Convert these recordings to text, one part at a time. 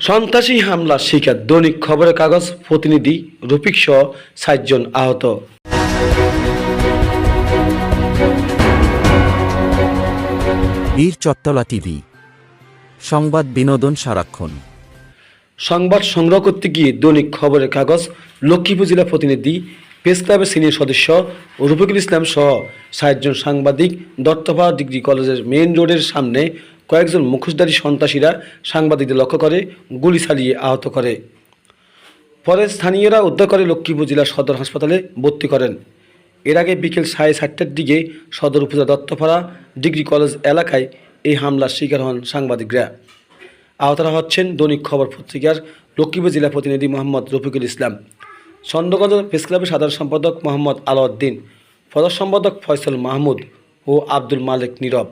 সন্ত্রাসী হামলার শিকার দৈনিক খবরের কাগজ প্রতিনিধি রফিক সহ ষাটজন আহত। বীর চট্টলা টিভি সংবাদ বিনোদন সারাক্ষণ। সংবাদ সংগ্রহ করতে গিয়ে দৈনিক খবরের কাগজ লক্ষ্মীপুর জেলা প্রতিনিধি প্রেস ক্লাবের সিনিয়র সদস্য রফিকুল ইসলাম সহ ষাটজন সাংবাদিক দত্তপাড়া ডিগ্রি কলেজের মেইন রোডের সামনে কয়েকজন মুখোশধারী সন্ত্রাসীরা সাংবাদিকদের লক্ষ্য করে গুলি চালিয়ে আহত করে। পরে স্থানীয়রা উদ্ধার করে লক্ষ্মীপুর জেলা সদর হাসপাতালে ভর্তি করেন। এর আগে বিকেল সাড়ে সাতটার দিকে সদর উপজেলা দত্তপাড়া ডিগ্রি কলেজ এলাকায় এই হামলার শিকার হন সাংবাদিকরা। আহতরা হচ্ছেন দৈনিক খবর পত্রিকার লক্ষ্মীপুর জেলা প্রতিনিধি মোহাম্মদ রফিকুল ইসলাম। চন্দ্রগঞ্জ প্রেস ক্লাবের সাধারণ সম্পাদক মোহাম্মদ আলাউদ্দিন, প্রধান সম্পাদক ফয়সল মাহমুদ ও আব্দুল মালিক নীরব।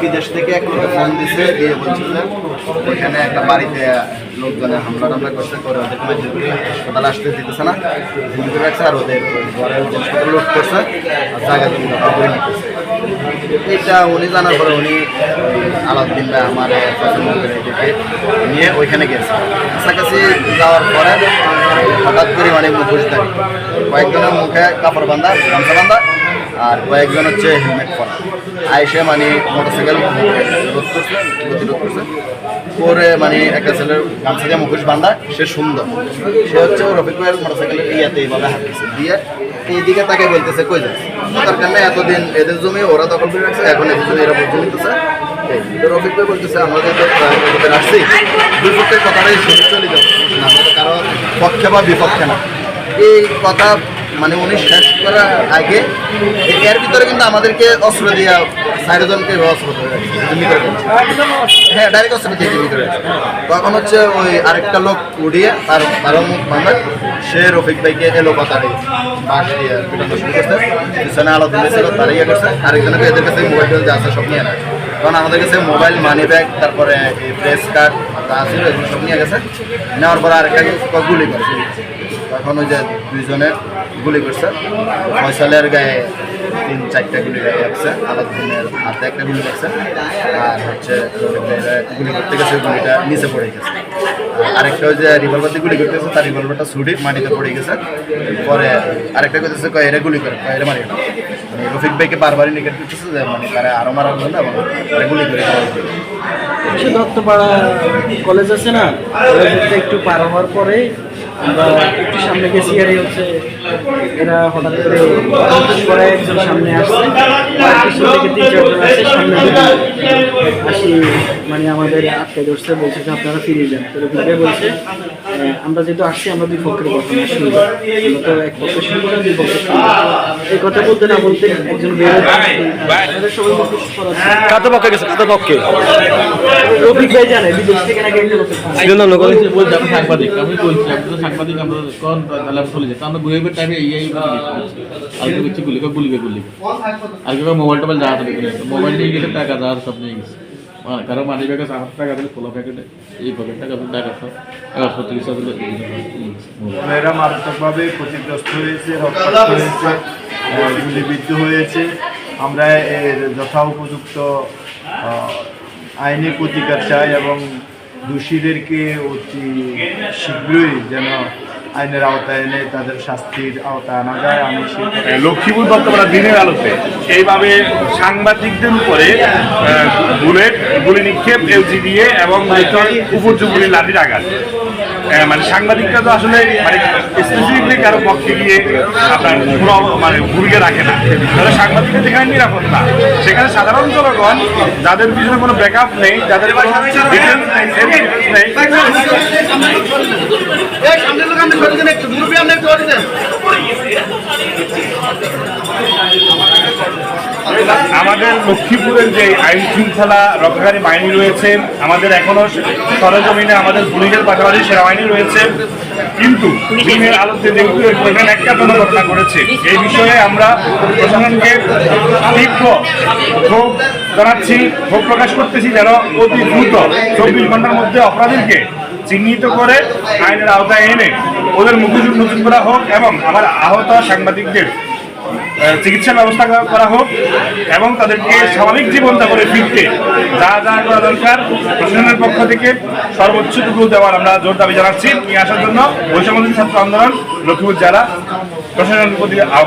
বিদেশ থেকে এক ওইখানে একটা বাড়িতে হামলা করছে দিতেছে না। করছে এটা উনি জানার পরে উনি আলাউদ্দিন ভাই আমার নিয়ে ওইখানে গেছে। কাছাকাছি যাওয়ার পরে হঠাৎ করে অনেক মুখোশধারী কয়েকজনের মুখে কাপড় বান্ধা গামছা বান্ধা আর কয়েকজন হচ্ছে হেলমেট পরা। আইসে মানে মোটরসাইকেল করছে করে মানে একটা ছেলের গামছা দিয়ে মুখোশ বান্ধা সে সুন্দর। সে হচ্ছে রফিক ভাইয়ের মোটরসাইকেলের ইয়াতে এইভাবে হাঁটতেছে। দিয়ে এইদিকে তাকে বলতেছে, কই যাচ্ছে তার কারণে এতদিন এদের জমি ওরা দখল করে রাখছে, এখন এদের জমি এরা বুঝে নিতেছে রফিক ভাই বলতেছে আমাদের তো আসছি দুই পক্ষের কথাটাই শুনে চলে যাবে আমরা কারও পক্ষে বা বিপক্ষে না। এই কথা মানে উনি শেষ করার আগে এর ভিতরে কিন্তু আমাদেরকে অস্ত্র দিয়া চারজনকে অস্ত্র। হ্যাঁ ডাইরেক্ট অস্ত্র দিয়ে ভিতরে তখন হচ্ছে ওই আরেকটা লোক উড়িয়ে তার তারও বান্ধা সে রফিক ভাইকে এলো কথাটি বাস দিয়ে পিছনে আলো দিয়েছে তার ইয়ে করছে। আরেকজনকে এদের কাছে মোবাইল যা আছে সব নিয়ে নেয়। কারণ আমাদের কাছে মোবাইল মানি ব্যাগ তারপরে প্রেস কার্ড যা ছিল সব নিয়ে গেছে। নেওয়ার পরে আরেকটা গুলি করে। তখন ওই যে দুইজনে গুলি করছে, ফয়সালের গায়ে তিন, চারটা গুলি গায়ে লাগছে আলাদিনের হাতে একটা গুলি লাগছে, আর হচ্ছে গুলি করতে গেছে, গুলিটা নিচে পড়ে গেছে। আর আরেকটা ওই যে রিভলভার দিয়ে গুলি করতেছে, তার রিভলভারটা ছুটি মাটিতে পড়ে গেছে। পরে আরেকটা করতেছে, কয় এরা গুলি করে, কয় এরা মারি। মানে রফিক ভাইকে বারবারই নিকেট করতেছে যে মানে তারা আরও মারার জন্য এবং গুলি করে সে দত্তপাড়া কলেজ আছে না? একটু পার হওয়ার পরে আমরা সামনে গেছি আর হচ্ছে এরা হঠাৎ করে পরে একজন সামনে আসছে। পিছন থেকে তিন চারজন আসছে সামনে আসি মানে আমাদের আটকে ধরছে বলছে যে আপনারা ফিরে যান। তো বলছে আমরা যেহেতু আসছি আমরা দুই পক্ষের কথা না শুনব। আমরা তো এক পক্ষে শুনব না দুই পক্ষে শুনব এই কথা বলতে না বলতে একজন বেরোয় আমাদের সবাই পক্ষে গেছে? কাদের পক্ষে? রফিক ভাই জানে বিদেশ থেকে নাকি একটা লোক ছিল না নগরে বলছে বলছে আমি সাংবাদিক আমি বলছি আমি তো সাংবাদিক আমরা কোন তাহলে চলে আমরা ঘুরে টাইমে এই এই কিছু গুলি গুলি গুলি আর কেউ মোবাইল টোবাইল যা হাতে করে মোবাইল নিয়ে গেছে টাকা যা সব নিয়ে গেছে। মানে ব্যাগে আমার টাকা দিলে প্যাকেটে এই পকেট টাকা টাকা সব। তিরিশ হাজার এরা মারাত্মকভাবে ক্ষতিগ্রস্ত হয়েছে, রক্তাক্ত হয়েছে গুলিবিদ্ধ হয়েছে। আমরা এর যথা উপযুক্ত আইনি প্রতিকার চাই এবং দোষীদেরকে অতি শীঘ্রই যেন আইনের আওতায় এনে তাদের শাস্তির আওতায় আনা যায় আমি লক্ষ্মীপুর বর্তমানে দিনের আলোতে এইভাবে সাংবাদিকদের উপরে বুলেট গুলি নিক্ষেপ এলজি দিয়ে এবং উপযোগী লাঠির আঘাত। মানে সাংবাদিকরা তো আসলে মানে স্পেসিফিকলি কারও পক্ষে গিয়ে আপনার কোনো মানে ভূমিকা রাখে না। তাহলে সাংবাদিকদের যেখানে নিরাপত্তা সেখানে সাধারণ জনগণ যাদের পিছনে কোনো ব্যাকআপ নেই যাদের কোনো নেই, evidence নেই আমাদের লক্ষ্মীপুরের যে আইন শৃঙ্খলা রক্ষাকারী বাহিনী রয়েছে আমাদের এখনও সরজমিনে আমাদের পুলিশের পাশাপাশি সেনাবাহিনী রয়েছে। কিন্তু দিনের আলোতে যেহেতু এখানে একটা কোনো ঘটনা করেছে এই বিষয়ে আমরা প্রশাসনকে তীব্র ক্ষোভ জানাচ্ছি ক্ষোভ প্রকাশ করতেছি যেন অতি দ্রুত চব্বিশ ঘণ্টার মধ্যে অপরাধীকে চিহ্নিত করে আইনের আওতায় এনে ওদের মুক্তিযুদ্ধ নতুন করা হোক এবং আমার আহত সাংবাদিকদের চিকিৎসা ব্যবস্থা করা- হোক এবং তাদেরকে স্বাভাবিক জীবনযাপনে ফিরতে যা যা করা দরকার, প্রশাসনের পক্ষ থেকে সর্বোচ্চ সর্বোচ্চটুকু দেওয়ার আমরা জোর দাবি জানাচ্ছি। নিয়ে আসার জন্য বৈশাখ ছাত্র আন্দোলন, লক্ষ্মীপুর জেলা প্রশাসনের প্রতি আহ্বান।